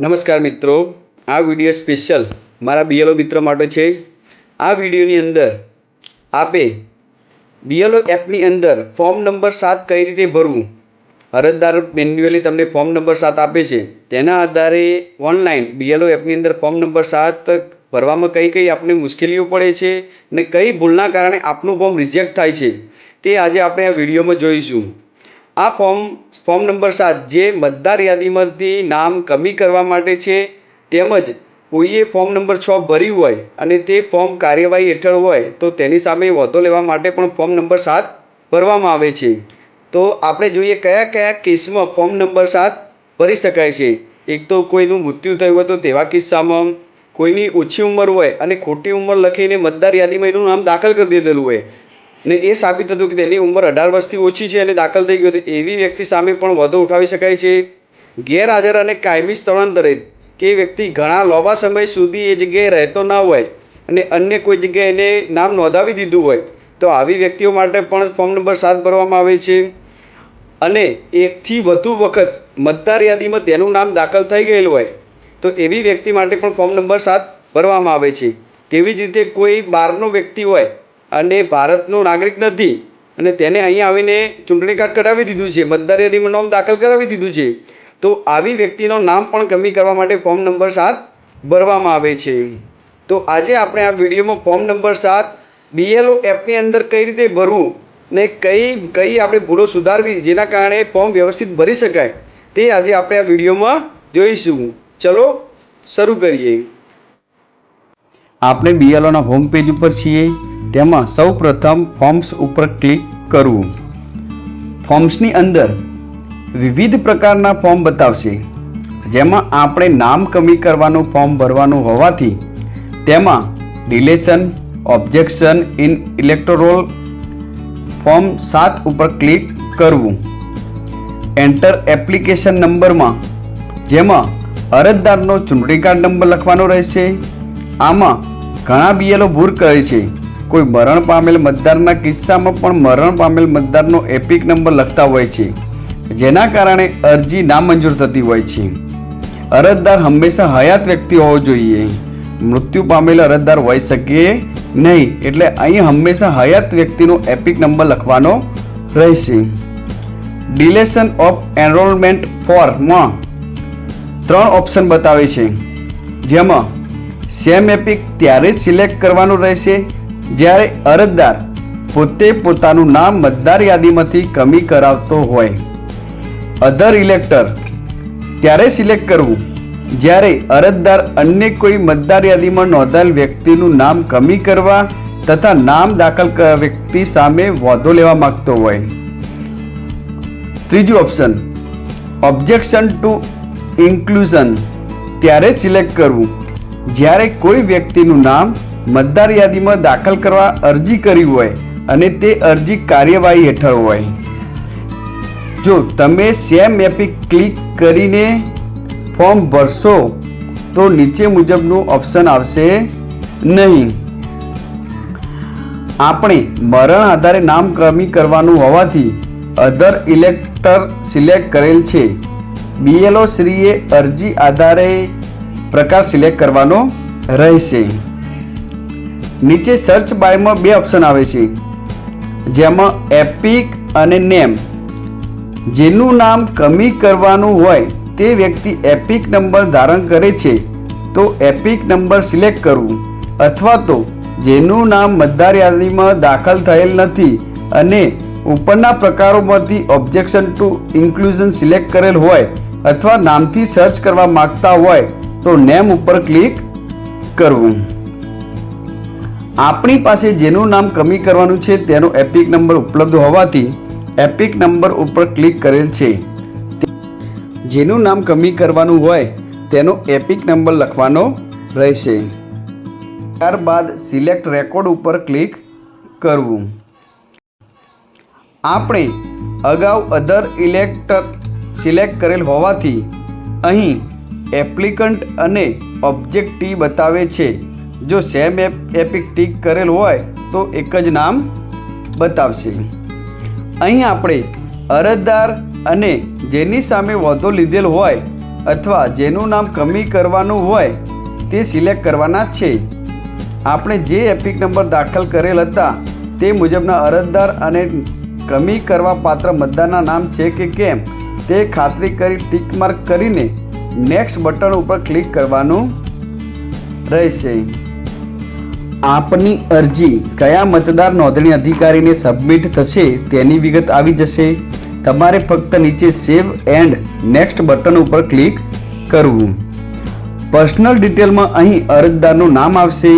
નમસ્કાર મિત્રો, આ વીડિયો સ્પેશિયલ મારા બીએલઓ મિત્રો માટે છે. આ વિડીયોની અંદર આપે બીએલઓ એપની અંદર ફોર્મ નંબર સાત કઈ રીતે ભરવું? અરજદાર મેન્યુઅલી તમને ફોર્મ નંબર સાત આપે છે. તેના આધારે ઓનલાઈન બીએલઓ એપની અંદર ફોર્મ નંબર સાત ભરવામાં કઈ કઈ આપને મુશ્કેલીઓ પડે છે ને કઈ ભૂલના કારણે આપનું ફોર્મ રિજેક્ટ થાય છે તે આજે આપણે આ વિડીયોમાં જોઈશું. આ ફોર્મ ફોર્મ નંબર સાત જે મતદાર યાદીમાંથી નામ કમી કરવા માટે છે, તેમજ કોઈએ ફોર્મ નંબર છ ભર્યું હોય અને તે ફોર્મ કાર્યવાહી હેઠળ હોય, તો તેની સામે વધો લેવા માટે પણ ફોર્મ નંબર સાત ભરવામાં આવે છે. તો આપણે જોઈએ કયા કયા કેસમાં ફોર્મ નંબર સાત ભરી શકાય છે. એક તો કોઈનું મૃત્યુ થયું હોય તો તેવા કિસ્સામાં, કોઈની ઓછી ઉંમર હોય અને ખોટી ઉંમર લખીને મતદાર યાદીમાં એનું નામ દાખલ કરી દીધેલું હોય ને એ સાબિત હતું કે તેની ઉંમર અઢાર વર્ષથી ઓછી છે અને દાખલ થઈ ગયો તો એવી વ્યક્તિ સામે પણ વધુ ઉઠાવી શકાય છે. ગેરહાજર અને કાયમી સ્થળાંતરિત કે વ્યક્તિ ઘણા લાંબા સમય સુધી એ જગ્યાએ રહેતો ના હોય અને અન્ય કોઈ જગ્યાએ એને નામ નોંધાવી દીધું હોય, તો આવી વ્યક્તિઓ માટે પણ ફોર્મ નંબર સાત ભરવામાં આવે છે. અને એકથી વધુ વખત મતદાર યાદીમાં તેનું નામ દાખલ થઈ ગયેલું હોય, તો એવી વ્યક્તિ માટે પણ ફોર્મ નંબર સાત ભરવામાં આવે છે. તેવી જ રીતે કોઈ બહારનો વ્યક્તિ હોય અને ભારતનો નાગરિક નથી. અને તેને અહીંયા આવીને ચૂંટણી કાર્ડ કઢાવી દીધું છે, મતદાર યાદીમાં નામ દાખલ કરાવી દીધું છે. તો આવી વ્યક્તિનું નામ પણ કમી કરવા માટે ફોર્મ નંબર સાત ભરવામાં આવે છે. તો આજે આપણે આ વિડીયોમાં ફોર્મ નંબર સાત બીએલઓ એપની અંદર કઈ રીતે ભરવું ને કઈ કઈ આપણે ભૂલો સુધારવી જેના કારણે ફોર્મ વ્યવસ્થિત ભરી શકાય તે આજે આપણે આ વિડીયોમાં જોઈશું. ચલો શરૂ કરીએ. આપણે બીએલઓના હોમ પેજ ઉપર છીએ. તેમાં સૌ પ્રથમ ફોર્મ્સ ઉપર ક્લિક કરવું. ફોર્મ્સની અંદર વિવિધ પ્રકારના ફોર્મ બતાવશે. જેમાં આપણે નામ કમી કરવાનું ફોર્મ ભરવાનું હોવાથી તેમાં deletion objection in electoral form સાત ઉપર ક્લિક કરવું. એન્ટર એપ્લિકેશન નંબરમાં, જેમાં અરજદારનો ચૂંટણી કાર્ડ નંબર લખવાનો રહેશે. આમાં ઘણા બીએલઓ ભૂલ કરે છે. કોઈ મરણ પામેલ મતદારના કિસ્સામાં પણ મરણ પામેલ મતદારનો એપિક નંબર લખતા હોય છે, જેના કારણે અરજી નામંજૂર થતી હોય છે. અરજદાર હંમેશા હયાત વ્યક્તિ હોવો જોઈએ. મૃત્યુ પામેલ અરજદાર હોઈ શકે નહીં, એટલે અહીં હંમેશા હયાત વ્યક્તિનો એપિક નંબર લખવાનો રહેશે. ડિલેશન ઓફ એનરોલમેન્ટ ફોરમાં ત્રણ ઓપ્શન બતાવે છે. જેમાં સેમ એપિક ત્યારે જ સિલેક્ટ કરવાનું રહેશે જ્યારે અરજદાર પોતે પોતાનું નામ મતદાર યાદીમાંથી કમી કરાવતો હોય. અધર ઇલેક્ટર ત્યારે સિલેક્ટ કરવું. જ્યારે અરજદાર અન્ય કોઈ મતદાર યાદીમાં નોંધાયેલ વ્યક્તિનું નામ કમી કરવા તથા નામ દાખલ વ્યક્તિ સામે વાંધો લેવા માગતો હોય. ત્રીજું ઓપ્શન ઓબ્જેક્શન ટુ ઇન્ક્લુઝન ત્યારે સિલેક્ટ કરવું. જ્યારે કોઈ વ્યક્તિનું નામ મતદાર યાદીમાં દાખલ કરવા અરજી કરી હોય અને તે અરજી કાર્યવાહી હેઠળ હોય. જો તમે સેમ એપિક ક્લિક કરીને ફોર્મ ભરશો, તો નીચે મુજબનું ઓપ્શન આવશે નહીં. આપણે મરણ આધારે નામક્રમી કરવાનું હોવાથી અધર ઇલેક્ટર સિલેક્ટ કરેલ છે. બીએલઓ શ્રીએ અરજી આધારે પ્રકાર સિલેક્ટ કરવાનો રહેશે. નીચે સર્ચ બાયમાં બે ઓપ્શન આવે છે. જેમાં એપિક અને નેમ જેનું નામ કમી કરવાનું હોય તે વ્યક્તિ એપિક નંબર ધારણ કરે છે, તો એપિક નંબર સિલેક્ટ કરવું. અથવા તો જેનું નામ મતદાર યાદીમાં દાખલ થયેલ નથી અને ઉપરના પ્રકારોમાંથી ઓબ્જેક્શન ટુ ઇન્ક્લુઝન સિલેક્ટ કરેલ હોય અથવા નામથી સર્ચ કરવા માગતા હોય, તો નેમ ઉપર ક્લિક કરવું. આપણી પાસે જેનું નામ કમી કરવાનું છે તેનો એપિક નંબર ઉપલબ્ધ હોવાથી એપિક નંબર ઉપર ક્લિક કરેલ છે. જેનું નામ કમી કરવાનું હોય તેનો એપિક નંબર લખવાનો રહેશે. ત્યારબાદ સિલેક્ટ રેકોર્ડ ઉપર ક્લિક કરવું. આપણે અગાઉ અધર ઇલેક્ટર સિલેક્ટ કરેલ હોવાથી અહીં એપ્લિકન્ટ અને ઓબ્જેક્ટ ટી બતાવે છે. જો સેમ એપ એપિક ટીક કરેલ હોય તો એક જ નામ બતાવશે. અહીં આપણે અરજદાર અને જેની સામે વધો લીધેલ હોય અથવા જેનું નામ કમી કરવાનું હોય તે સિલેક્ટ કરવાના છે. આપણે જે એપિક નંબર દાખલ કરેલ હતા તે મુજબના અરજદાર અને કમી કરવા પાત્ર મતદારના નામ છે કે કેમ તે ખાતરી કરી ટીક માર્ક કરીને નેક્સ્ટ બટન ઉપર ક્લિક કરવાનું રહેશે. આપની અરજી કયા મતદાર નોંધણી અધિકારીને સબમિટ થશે તેની વિગત આવી જશે. તમારે ફક્ત નીચે સેવ એન્ડ નેક્સ્ટ બટન ઉપર ક્લિક કરવું. પર્સનલ ડિટેલમાં અહીં અરજદારનું નામ આવશે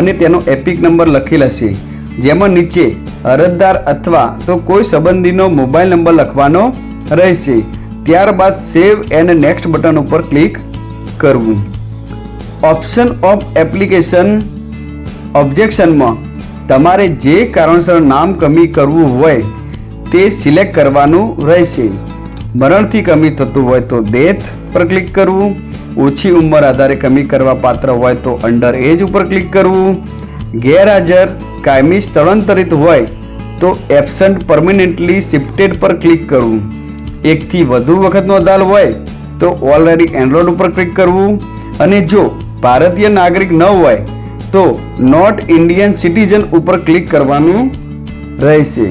અને તેનો એપિક નંબર લખેલ હશે. જેમાં નીચે અરજદાર અથવા તો કોઈ સંબંધીનો મોબાઈલ નંબર લખવાનો રહેશે. ત્યારબાદ સેવ એન્ડ નેક્સ્ટ બટન ઉપર ક્લિક કરવું. ઓપ્શન ઓફ એપ્લિકેશન ઓબ્જેક્શનમાં તમારે જે કારણસર નામ કમી કરવું હોય તે સિલેક્ટ કરવાનું રહેશે. મરણથી કમી થતું હોય તો ડેથ પર ક્લિક કરવું. ઓછી ઉંમર આધારે કમી કરવા પાત્ર હોય તો અંડર એજ ઉપર ક્લિક કરવું. ગેરહાજર કાયમી સ્થળાંતરિત હોય તો એબસન્ટ પરમિનન્ટલી શિફ્ટેડ પર ક્લિક કરવું. એકથી વધુ વખતનો અદાલ હોય તો ઓલરેડી એનરોડ ઉપર ક્લિક કરવું. અને જો ભારતીય નાગરિક ન હોય તો નોટ ઇન્ડિયન સિટીઝન ઉપર ક્લિક કરવાનું રહેશે.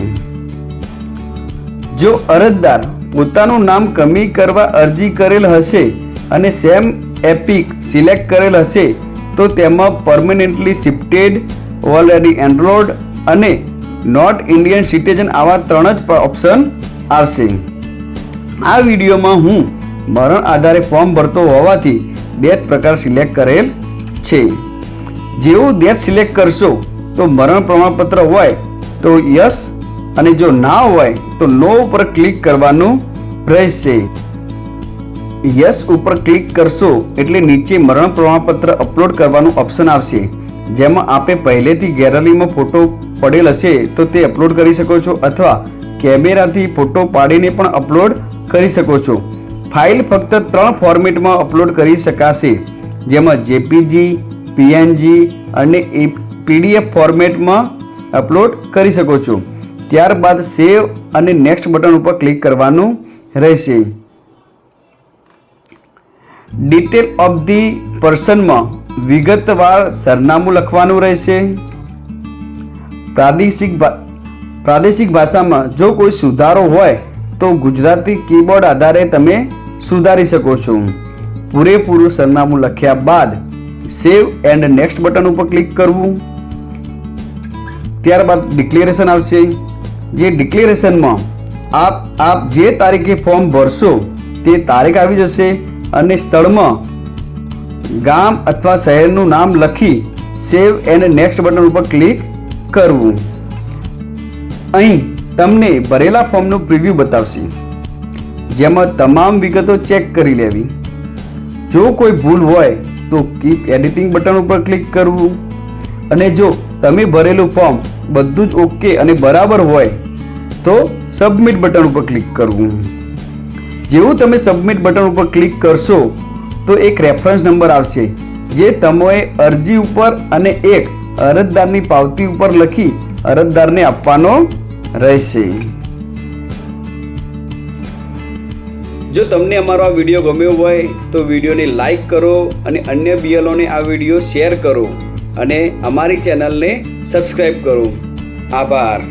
જો અરજદાર પોતાનું નામ કમી કરવા અરજી કરેલ હશે અને સેમ એપિક સિલેક્ટ કરેલ હશે, તો તેમાં પરમનન્ટલી શિફ્ટેડ ઓલરેડી એનરોલ્ડ અને નોટ ઇન્ડિયન સિટીઝન આવા ત્રણ જ ઓપ્શન આવશે. આ વિડીયોમાં હું મરણ આધારે ફોર્મ ભરતો હોવાથી ડેથ પ્રકાર સિલેક્ટ કરેલ છે. જેવું ડેટ સિલેક્ટ કરશો, તો મરણ પ્રમાણપત્ર હોય, તો યસ, અને જો ના હોય, તો નો ઉપર ક્લિક કરવાનું રહેશે. યસ ઉપર ક્લિક કરશો, એટલે નીચે મરણ પ્રમાણપત્ર અપલોડ કરવાનું ઓપ્શન આવશે. જેમાં આપે પહેલેથી ગેલેરીમાં ફોટો પડેલ હશે, તો તે અપલોડ કરી શકો છો, અથવા કેમેરાથી ફોટો પાડીને પણ અપલોડ કરી શકો છો. ફાઇલ ફક્ત ત્રણ ફોર્મેટમાં અપલોડ કરી શકાશે, જેમાં જેપીજી પીએનજી અને પીડીએફ ફોર્મેટમાં અપલોડ કરી શકો છો. ત્યારબાદ સેવ અને નેક્સ્ટ બટન ઉપર ક્લિક કરવાનું રહેશે. ડિટેલ ઓફ ધી પર્સનમાં વિગતવાર સરનામું લખવાનું રહેશે. પ્રાદેશિક પ્રાદેશિક ભાષામાં જો કોઈ સુધારો હોય તો ગુજરાતી કીબોર્ડ આધારે તમે સુધારી શકો છો. પૂરેપૂરું સરનામું લખ્યા બાદ સેવ એન્ડ નેક્સ્ટ બટન ઉપર ક્લિક કરવું. ત્યારબાદ ડિક્લેરેશન આવશે. જે ડિક્લેરેશનમાં આપ આપ જે તારીખે ફોર્મ ભરશો, તે તારીખ આવી જશે અને સ્થળમાં ગામ અથવા શહેરનું નામ લખી સેવ એન્ડ નેક્સ્ટ બટન ઉપર ક્લિક કરવું. અહીં તમને ભરેલા ફોર્મનું પ્રિવ્યૂ બતાવશે. જેમાં તમામ વિગતો ચેક કરી લેવી. જો કોઈ ભૂલ હોય તો કીપ એડિટિંગ બટન ઉપર ક્લિક કરવું. અને જો તમે ભરેલું ફોર્મ બધું જ ઓકે અને બરાબર હોય, તો સબમિટ બટન ઉપર ક્લિક કરવું. જેવું તમે સબમિટ બટન ઉપર ક્લિક કરશો, તો એક રેફરન્સ નંબર આવશે, જે તમે અરજી ઉપર અને એક અરજદારની પાવતી ઉપર લખી અરજદારને આપવાનો રહેશે. જો તમને અમારો આ વીડિયો ગમ્યો હોય તો વિડીયોને લાઈક કરો અને અન્ય બીએલોને આ વીડિયો શેર કરો અને અમારી ચેનલને સબસ્ક્રાઈબ કરો. આભાર.